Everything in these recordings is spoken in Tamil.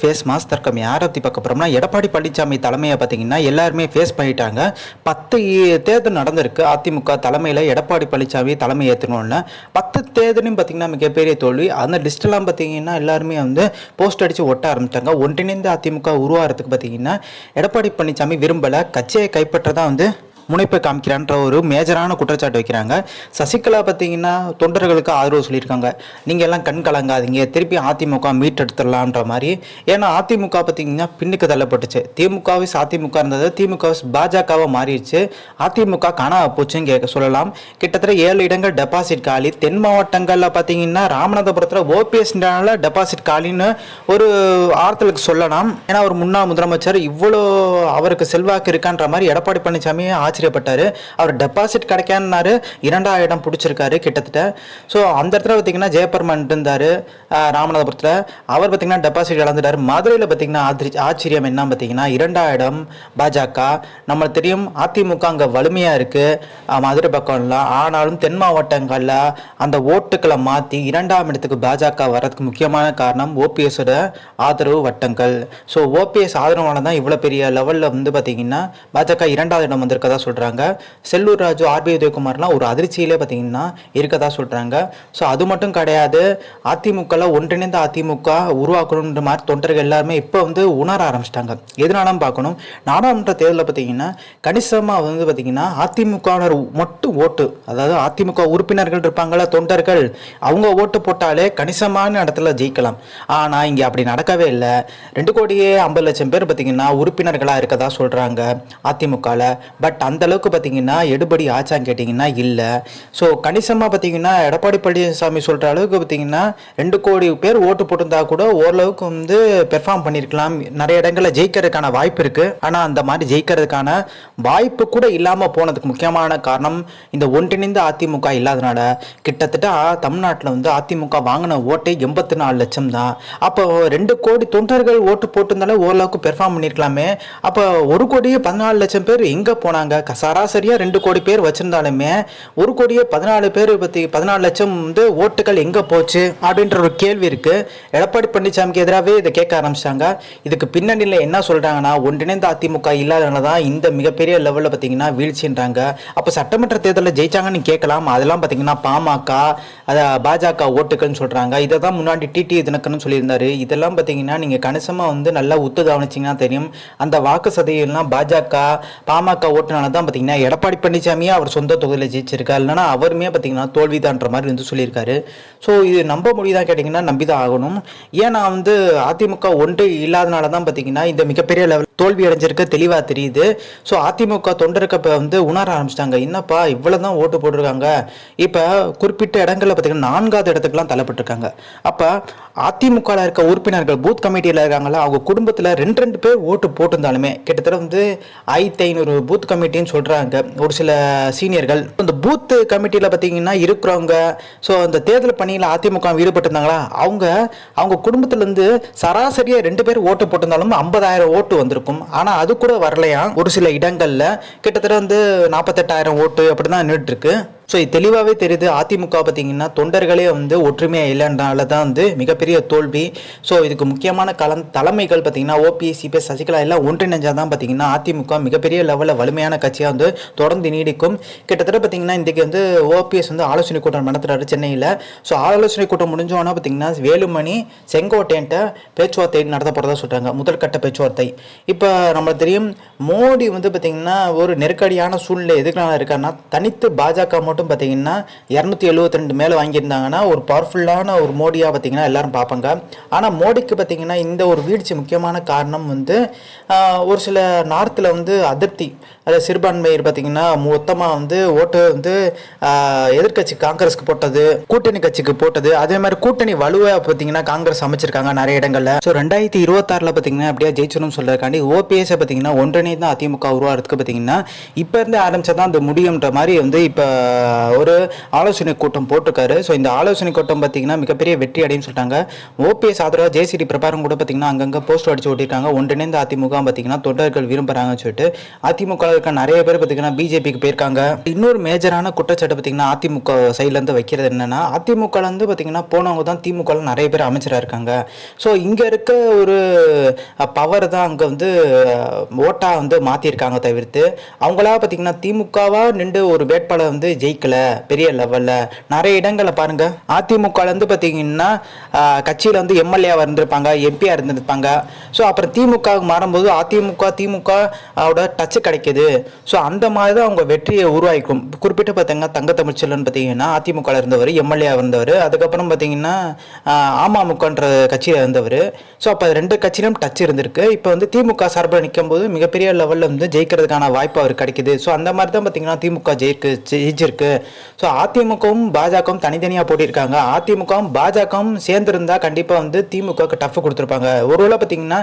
ஃபேஸ் மாஸ் தர்க்கம் யாரை பற்றி பார்க்க போகிறோம்னா எடப்பாடி பழனிசாமி தலைமையை பார்த்தீங்கன்னா எல்லாருமே ஃபேஸ் பண்ணிட்டாங்க. பத்து தேர்தல் நடந்திருக்கு. அதிமுக தலைமையில் எடப்பாடி பழனிசாமி தலைமை ஏற்றணும்னு பத்து தேர்தலையும் பார்த்தீங்கன்னா மிகப்பெரிய தோல்வி. அந்த லிஸ்ட்டெல்லாம் பார்த்தீங்கன்னா எல்லாருமே வந்து போஸ்ட் அடித்து ஒட்ட ஆரம்பிச்சிட்டாங்க ஒன்றிணைந்த அதிமுக உருவாகிறதுக்கு பார்த்தீங்கன்னா எடப்பாடி பழனிசாமி விரும்பலை. கட்சியை கைப்பற்றதான் வந்து முனைப்பை காமிக்கிறான்ற ஒரு மேஜரான குற்றச்சாட்டு வைக்கிறாங்க. சசிகலா பார்த்தீங்கன்னா தொண்டர்களுக்கு ஆதரவு சொல்லியிருக்காங்க. நீங்கள் எல்லாம் கண் கலங்காதீங்க. திருப்பி அதிமுக மீட்டெடுத்துடலான்ற மாதிரி. ஏன்னா அதிமுக பார்த்தீங்கன்னா பின்னுக்கு தள்ளப்பட்டுச்சு. திமுக விஸ் அதிமுக இருந்தது. திமுக விஸ் பாஜகவாக மாறிடுச்சு. அதிமுக காணா போச்சுன்னு கேட்க சொல்லலாம். கிட்டத்தட்ட ஏழு இடங்கள் டெபாசிட் காலி. தென் மாவட்டங்களில் பார்த்தீங்கன்னா ராமநாதபுரத்தில் ஓபிஎஸ்னால டெபாசிட் காலின்னு ஒரு ஆர்த்தலுக்கு சொல்லலாம். ஏன்னா ஒரு முன்னாள் முதலமைச்சர் இவ்வளோ அவருக்கு செல்வாக்கு இருக்கான்ற மாதிரி எடப்பாடி பழனிசாமி ஆச்சரியப்பட்டார். அவர் டெபாசிட் கிடைக்கான்னாரு இரண்டாயிரம் இடம் பிடிச்சிருக்காரு கிட்டத்தட்ட. ஸோ அந்த இடத்துல பார்த்தீங்கன்னா ஜெயபெருமன் இருந்தார் ராமநாதபுரத்தில். அவர் பார்த்தீங்கன்னா டெபாசிட் இழந்துட்டார். மதுரையில் பார்த்தீங்கன்னா ஆத்திரி ஆச்சரியம் என்ன பார்த்தீங்கன்னா இரண்டாயிரம் பாஜக. நம்மளுக்கு தெரியும் அதிமுக அங்கே வலிமையாக இருக்குது மதுரை பக்கம்லாம் ஆனாலும் தென் மாவட்டங்களில் அந்த ஓட்டுக்களை மாற்றி இரண்டாம் இடத்துக்கு பாஜக வர்றதுக்கு முக்கியமான காரணம் ஓபிஎஸோட ஆதரவு வட்டங்கள். ஸோ ஓபிஎஸ் ஆதரவால தான் இவ்வளோ பெரிய லெவலில் வந்து பார்த்தீங்கன்னா பாஜக இரண்டாவது இடம் வந்திருக்கதா சொல்கிறாங்க செல்லூர் ராஜு ஆர்பி உதயகுமார்லாம் ஒரு அதிர்ச்சியிலே பார்த்தீங்கன்னா இருக்கதா சொல்கிறாங்க ஸோ அது மட்டும் கிடையாது. அதிமுகவில் ஒன்றிணைந்த அதிமுக உருவாக்கணுன்ற மாதிரி தொண்டர்கள் எல்லாருமே இப்போ வந்து உணர ஆரம்பிச்சிட்டாங்க. எதனாலும் பார்க்கணும். நாடாளுமன்ற தேர்தலில் பார்த்தீங்கன்னா கணிசமாக வந்து பார்த்தீங்கன்னா அதிமுகவினர் மட்டும் ஓட்டு அதாவது அதிமுக உறுப்பினர்கள் இருப்பாங்கள தொண்டர்கள் அவங்க ஓட்டு போட்டாலே கணிசமான இடத்துல ஜெயிக்கலாம். ஆனால் இங்கே அப்படி நடக்கவே இல்லை. ரெண்டு கோடியே ஐம்பது லட்சம் பேர் பார்த்தீங்கன்னா உறுப்பினர்களாக இருக்கதா சொல்கிறாங்க அதிமுகவில் பட் அந்த அந்தளவுக்கு பார்த்தீங்கன்னா எடுபடி ஆச்சான்னு கேட்டிங்கன்னா இல்லை. ஸோ கணிசமாக பார்த்தீங்கன்னா எடப்பாடி பழனிசாமி சொல்கிற அளவுக்கு பார்த்தீங்கன்னா ரெண்டு கோடி பேர் ஓட்டு போட்டிருந்தா கூட ஓரளவுக்கு வந்து பெர்ஃபார்ம் பண்ணியிருக்கலாம் நிறைய இடங்களில் ஜெயிக்கிறதுக்கான வாய்ப்பு இருக்குது ஆனால் அந்த மாதிரி ஜெயிக்கிறதுக்கான வாய்ப்பு கூட இல்லாமல் போனதுக்கு முக்கியமான காரணம் இந்த ஒன்றிணைந்த அதிமுக இல்லாதனால. கிட்டத்தட்ட தமிழ்நாட்டில் வந்து அதிமுக வாங்கின ஓட்டே எண்பத்தி நாலு லட்சம் தான். அப்போ ரெண்டு கோடி தொண்டர்கள் ஓட்டு போட்டிருந்தாலே ஓரளவுக்கு பெர்ஃபார்ம் பண்ணியிருக்கலாமே அப்போ ஒரு கோடியே பதினாலு லட்சம் பேர் எங்கே போனாங்க? சராசரியாக ரெண்டு கோடி பேர் வச்சுருந்தாலுமே ஒரு கோடியே பதினாலு பேர் பற்றி பதினாலு லட்சம் வந்து ஓட்டுகள் எங்கே போச்சு? அப்படின்ற ஒரு கேள்வி இருக்குது எடப்பாடி பழனிசாமிக்கு எதிராகவே இதை கேட்க ஆரம்பிச்சிட்டாங்க. இதுக்கு பின்னணியில் என்ன சொல்கிறாங்கன்னா ஒன்றிணைந்த அதிமுக இல்லாதனால தான் இந்த மிகப்பெரிய லெவலில் பார்த்தீங்கன்னா வீழ்ச்சின்றாங்க. அப்போ சட்டமன்ற தேர்தலில் ஜெயிச்சாங்கன்னு கேட்கலாம். அதெல்லாம் பார்த்தீங்கன்னா பாமக அதை பாஜக ஓட்டுகள்னு சொல்கிறாங்க இதை தான் முன்னாடி டிடி தினக்கன்னு சொல்லியிருந்தாரு. இதெல்லாம் பார்த்தீங்கன்னா நீங்கள் கணிசமாக வந்து நல்லா உத்து கவனிச்சிங்கன்னா தெரியும். அந்த வாக்கு சதவீதம்லாம் பாஜக பாமக ஓட்டுனால தான் பார்த்தீங்கன்னா எடப்பாடி பழனிசாமியே அவர் சொந்த தொகுதியில் ஜெயிச்சிருக்காரு இல்லைனா அவருமே பார்த்தீங்கன்னா தோல்விதான்ற மாதிரி வந்து சொல்லியிருக்காரு. ஸோ இது நம்ப முடியுதா கேட்டிங்கன்னா நம்பி தான் ஆகணும். ஏன்னா வந்து அதிமுக ஒன்று இல்லாதனால தான் பார்த்தீங்கன்னா இந்த மிகப்பெரிய லெவல் தோல்வி அடைஞ்சிருக்க தெளிவாக தெரியுது. ஸோ அதிமுக தொண்டருக்கு இப்போ வந்து உணர ஆரம்பிச்சிட்டாங்க. என்னப்பா இவ்வளோ தான் ஓட்டு போட்டிருக்காங்க. இப்போ குறிப்பிட்ட இடங்களில் பார்த்தீங்கன்னா நான்காவது இடத்துக்குலாம் தள்ளப்பட்டிருக்காங்க. அப்போ அதிமுகவில் இருக்க உறுப்பினர்கள் பூத் கமிட்டியில் இருக்காங்களா அவங்க குடும்பத்தில் ரெண்டு ரெண்டு பேர் ஓட்டு போட்டிருந்தாலுமே கிட்டத்தட்ட வந்து ஆயிரத்தி ஐநூறு பூத் கமிட்டி அப்படின்னு சொல்கிறாங்க ஒரு சில சீனியர்கள். இந்த பூத்து கமிட்டியில் பார்த்தீங்கன்னா இருக்கிறவங்க ஸோ அந்த தேர்தல் பணியில் அதிமுக ஈடுபட்டிருந்தாங்களா? அவங்க அவங்க குடும்பத்திலேருந்து சராசரியாக ரெண்டு பேர் ஓட்டு போட்டிருந்தாலும் ஐம்பதாயிரம் ஓட்டு வந்திருக்கும். ஆனால் அது கூட வரலையா ஒரு சில இடங்களில் கிட்டத்தட்ட வந்து நாற்பத்தெட்டாயிரம் ஓட்டு அப்படி தான் நின்றுட்டுருக்கு ஸோ இது தெளிவாகவே தெரியுது. அதிமுக பார்த்தீங்கன்னா தொண்டர்களே வந்து ஒற்றுமையாக இல்லைன்றனால தான் வந்து மிகப்பெரிய தோல்வி. ஸோ இதுக்கு முக்கியமான கலம் தலைமைகள் பார்த்தீங்கன்னா ஓபிஎஸ் சிபிஎஸ் சசிகலா எல்லாம் ஒன்றிணைஞ்சால் தான் பார்த்தீங்கன்னா அதிமுக மிகப்பெரிய லெவலில் வலிமையான கட்சியாக வந்து தொடர்ந்து நீடிக்கும். கிட்டத்தட்ட பார்த்தீங்கன்னா இன்றைக்கி வந்து ஓபிஎஸ் வந்து ஆலோசனை கூட்டம் நடத்துகிறாரு சென்னையில். ஸோ ஆலோசனை கூட்டம் முடிஞ்சோன்னா பார்த்தீங்கன்னா வேலுமணி செங்கோட்டையன்ட்ட பேச்சுவார்த்தை நடத்த போகிறதா சொல்கிறாங்க முதல் கட்ட பேச்சுவார்த்தை. இப்போ நம்மளுக்கு தெரியும் மோடி வந்து பார்த்தீங்கன்னா ஒரு நெருக்கடியான சூழ்நிலை எதுக்குனால இருக்காருன்னா தனித்து பாஜக மட்டும் பார்த்தீங்கன்னா இரநூத்தி எழுபத்தி ரெண்டு மேலே வாங்கியிருந்தாங்கன்னா ஒரு பவர்ஃபுல்லான ஒரு மோடியாக பார்த்தீங்கன்னா எல்லாரும் பார்ப்பாங்க. ஆனால் மோடிக்கு பார்த்தீங்கன்னா இந்த ஒரு வீழ்ச்சி முக்கியமான காரணம் வந்து ஒரு சில நார்த்தில் வந்து அதிருப்தி. அதாவது சிறுபான்மையர் பார்த்தீங்கன்னா மொத்தமாக வந்து ஓட்டு வந்து எதிர்கட்சி காங்கிரஸ்க்கு போட்டது கூட்டணி கட்சிக்கு போட்டது. அதே மாதிரி கூட்டணி வலுவை பார்த்தீங்கன்னா காங்கிரஸ் அமைச்சிருக்காங்க நிறைய இடங்கள்ல. ஸோ ரெண்டாயிரத்தி இருபத்தாறில் பார்த்தீங்கன்னா அப்படியே ஜெயிச்சணும்னு சொல்றதுக்காண்டி ஓபிஎஸ் பார்த்தீங்கன்னா ஒன்றிணைந்து அதிமுக உருவாகிறதுக்கு பார்த்தீங்கன்னா இப்போ இருந்து ஆரம்பிச்சா தான் அந்த முடியுன்ற மாதிரி வந்து இப்போ ஒரு ஆலோசனை கூட்டம் போட்டிருக்காரு. ஸோ இந்த ஆலோசனை கூட்டம் பார்த்தீங்கன்னா மிகப்பெரிய வெற்றி அடையும் சொல்லிட்டாங்க. ஓபிஎஸ் ஆதரவாக ஜேசிடி பிரபாரம் கூட பார்த்தீங்கன்னா அங்கங்கே போஸ்டர் அடிச்சு ஓட்டிருக்காங்க ஒன்றிணைந்த அதிமுக பார்த்தீங்கன்னா தொண்டர்கள் விரும்புகிறாங்கன்னு சொல்லிட்டு அதிமுக இருக்க நிறைய பேர் பார்த்தீங்கன்னா பிஜேபிக்கு போயிருக்காங்க. இன்னொரு மேஜரான குற்றச்சாட்டு பார்த்தீங்கன்னா அதிமுக சைட்லேருந்து வைக்கிறது என்னென்னா அதிமுகலேருந்து பார்த்தீங்கன்னா போனவங்க தான் திமுகவில் நிறைய பேர் அமைச்சராக இருக்காங்க. ஸோ இங்கே இருக்க ஒரு பவர் தான் அங்கே வந்து ஓட்டாக வந்து மாற்றிருக்காங்க தவிர்த்து அவங்களா பார்த்தீங்கன்னா திமுகவாக நின்று ஒரு வேட்பாளர் வந்து ஜெயிக்கலை பெரிய லெவலில் நிறைய இடங்களை பாருங்கள் அதிமுகலேருந்து பார்த்தீங்கன்னா கட்சியில் வந்து எம்எல்ஏவாக இருந்திருப்பாங்க எம்பியாக இருந்திருப்பாங்க. ஸோ அப்புறம் திமுகவுக்கு மாறும்போது அதிமுக திமுக ஓட டச்சு கிடைக்கிது. ஸோ அந்த மாதிரி தான் அவங்க வெற்றியை உருவாக்கும் குறிப்பிட்டு பார்த்தீங்கன்னா தங்க தமிழ்ச்செல்வன் பார்த்தீங்கன்னா அதிமுகவில் இருந்தவர் எம்எல்ஏ இருந்தவர் அதுக்கப்புறம் பார்த்தீங்கன்னா அமமுகன்ற கட்சியில் இருந்தவர். ஸோ அப்போ ரெண்டு கட்சியிலும் டச் இருந்திருக்கு. இப்போ வந்து திமுக சார்பில் நிற்கும் போது மிகப்பெரிய லெவலில் வந்து ஜெயிக்கிறதுக்கான வாய்ப்பு அவர் கிடைக்குது. ஸோ அந்த மாதிரி தான் பார்த்தீங்கன்னா திமுக ஜெயிக்கு ஜெயிச்சிருக்கு. ஸோ அதிமுகவும் பாஜகவும் தனித்தனியாக போட்டிருக்காங்க. அதிமுகவும் பாஜகவும் சேர்ந்திருந்தா கண்டிப்பாக வந்து திமுகவுக்கு டஃப் கொடுத்துருப்பாங்க. ஒருவேளை பார்த்தீங்கன்னா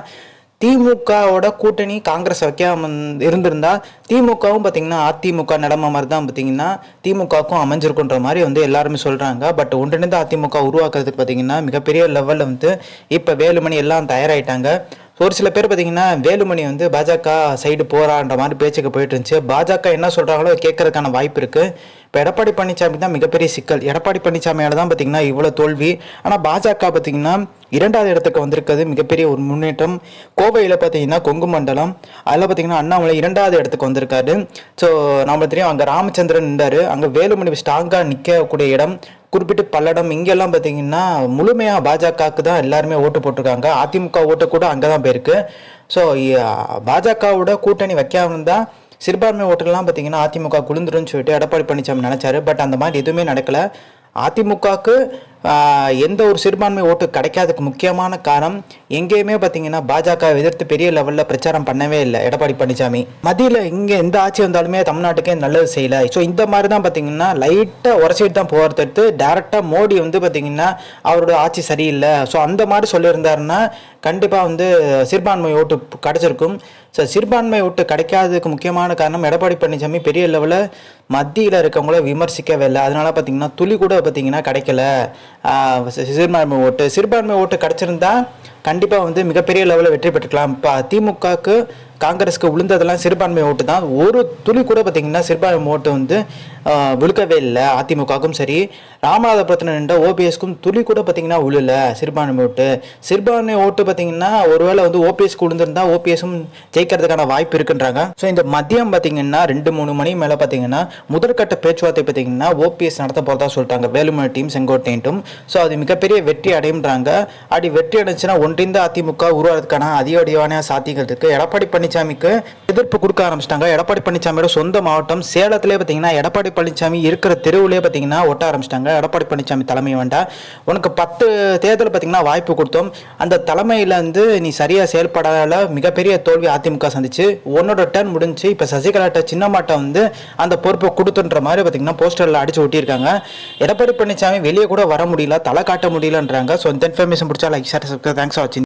திமுகவோட கூட்டணி காங்கிரஸ் வைக்காம இருந்திருந்தா திமுகவும் பார்த்தீங்கன்னா அதிமுக நிலமை மாதிரி தான் பார்த்தீங்கன்னா திமுகவுக்கும் அமைஞ்சிருக்குன்ற மாதிரி வந்து எல்லாருமே சொல்கிறாங்க பட் ஒன்றிணைந்த அதிமுக உருவாக்குறதுக்கு பார்த்தீங்கன்னா மிகப்பெரிய லெவலில் வந்து இப்போ வேலுமணி எல்லாம் தயாராகிட்டாங்க ஒரு சில பேர் பார்த்தீங்கன்னா வேலுமணி வந்து பாஜக சைடு போகிறான்ற மாதிரி பேச்சுக்கு போயிட்டு இருந்துச்சு பாஜக என்ன சொல்கிறாங்களோ கேட்கறதுக்கான வாய்ப்பு இருக்குது இப்போ எடப்பாடி பழனிசாமி தான் மிகப்பெரிய சிக்கல். எடப்பாடி பழனிசாமியால் தான் பார்த்தீங்கன்னா இவ்வளோ தோல்வி. ஆனால் பாஜக பார்த்தீங்கன்னா இரண்டாவது இடத்துக்கு வந்திருக்கிறது மிகப்பெரிய ஒரு முன்னேற்றம். கோவையில் பார்த்தீங்கன்னா கொங்கு மண்டலம் அதில் பார்த்தீங்கன்னா அண்ணாமலை இரண்டாவது இடத்துக்கு வந்திருக்காரு. ஸோ நம்ம தெரியும் அங்கே ராமச்சந்திரன் இருந்தார் அங்கே வேலுமணி ஸ்ட்ராங்காக நிற்கக்கூடிய இடம். குறிப்பிட்டு பல்லடம் இங்கெல்லாம் பார்த்தீங்கன்னா முழுமையாக பாஜகவுக்கு தான் எல்லாருமே ஓட்டு போட்டிருக்காங்க. அதிமுக ஓட்டு கூட அங்கே தான் போயிருக்கு ஸோ பாஜகவோட கூட்டணி வைக்காம இருந்தால் சிறுபான்மை ஓட்டெல்லாம் பார்த்தீங்கன்னா அதிமுக குளிந்துருன்னு சொல்லிட்டு எடப்பாடி பழனிசாமி நினச்சாரு. பட் அந்த மாதிரி எதுவுமே நடக்கலை. அதிமுகவுக்கு எந்த ஒரு சிறுபான்மை ஓட்டு கிடைக்காததுக்கு முக்கியமான காரணம் எங்கேயுமே பார்த்தீங்கன்னா பாஜக எதிர்த்து பெரிய லெவலில் பிரச்சாரம் பண்ணவே இல்லை. எடப்பாடி பழனிசாமி. மத்தியில் இங்கே எந்த ஆட்சி வந்தாலுமே தமிழ்நாட்டுக்கே நல்லது செய்யலை. ஸோ இந்த மாதிரி தான் பார்த்தீங்கன்னா லைட்டாக உரசிட்டு தான் போகிறதுக்கு டேரெக்டாக மோடி வந்து பார்த்தீங்கன்னா அவரோட ஆட்சி சரியில்லை. ஸோ அந்த மாதிரி சொல்லியிருந்தாருன்னா கண்டிப்பாக வந்து சிறுபான்மை ஓட்டு கிடச்சிருக்கும். ஸோ சிறுபான்மை ஓட்டு கிடைக்காததுக்கு முக்கியமான காரணம் எடப்பாடி பழனிசாமி பெரிய லெவலில் மத்தியில் இருக்கவங்கள விமர்சிக்கவே இல்லை. அதனால பார்த்தீங்கன்னா துளி கூட பார்த்தீங்கன்னா கிடைக்கல. சிறுபான்மை ஓட்டு சிறுபான்மை ஓட்டு கிடச்சிருந்தா கண்டிப்பாக வந்து மிகப்பெரிய லெவலில் வெற்றி பெற்றுக்கலாம். இப்போ திமுகவுக்கு காங்கிரஸ்க்கு விழுந்ததெல்லாம் சிறுபான்மை ஓட்டு தான். ஒரு துளி கூட பார்த்தீங்கன்னா சிறுபான்மை ஓட்டு வந்து விழுக்கவே இல்லை. அதிமுகவுக்கும் சரி ராமநாதபுரத்தில் நின்ற ஓபிஎஸ்க்கும் துளி கூட பார்த்தீங்கன்னா விழுல சிறுபான்மை ஓட்டு. சிறுபான்மை ஓட்டு பார்த்தீங்கன்னா ஒருவேளை வந்து ஓபிஎஸ்க்கு விழுந்திருந்தா ஓபிஎஸும் ஜெயிக்கிறதுக்கான வாய்ப்பு இருக்குன்றாங்க. ஸோ இந்த மதியம் பார்த்தீங்கன்னா ரெண்டு மூணு மணி மேலே பார்த்தீங்கன்னா முதற்கட்ட பேச்சுவார்த்தை பார்த்தீங்கன்னா ஓபிஎஸ் நடத்த போகிறதா சொல்லிட்டாங்க. வேலுமணி டீம் செங்கோட்டையும் ஸோ அது மிகப்பெரிய வெற்றி அடையுன்றாங்க அப்படி வெற்றி அடைஞ்சுன்னா ஒன்றிந்த அதிமுக உருவாகிறதுக்கான அதிகடியான சாத்தியங்கள் இருக்குது எடப்பாடி பழனிசாமிக்கு எதிர்ப்பு கொடுக்க ஆரம்பிச்சிட்டாங்க. எடப்பாடி பழனிசாமியோட சொந்த மாவட்டம் சேலத்திலே பார்த்தீங்கன்னா எடப்பாடி பழனிசாமி இருக்கிற தெருவுலேயே பார்த்தீங்கன்னா ஒட்ட ஆரம்பிச்சிட்டாங்க. எடப்பாடி பழனிசாமி தலைமை வேண்டாம் உனக்கு பத்து தேர்தல் பார்த்தீங்கன்னா வாய்ப்பு கொடுத்தோம். அந்த தலைமையில் வந்து நீ சரியாக செயல்படாத மிகப்பெரிய தோல்வி அதிமுக சந்திச்சு உன்னோட டர்ன் முடிஞ்சு இப்போ சசிகலாட்ட சின்னமாட்டம் வந்து அந்த பொறுப்பை கொடுத்துன்ற மாதிரி பார்த்தீங்கன்னா போஸ்டரில் அடிச்சு ஒட்டியிருக்காங்க. எடப்பாடி பழனிசாமி வெளியே கூட வர முடியல தலை காட்ட முடியலன்றாங்க. ஸோ இந்த இன்ஃபர்மேஷன் பிடிச்சா லைக் சார் தேங்க்ஸ் ஃபார் வாட்சிங்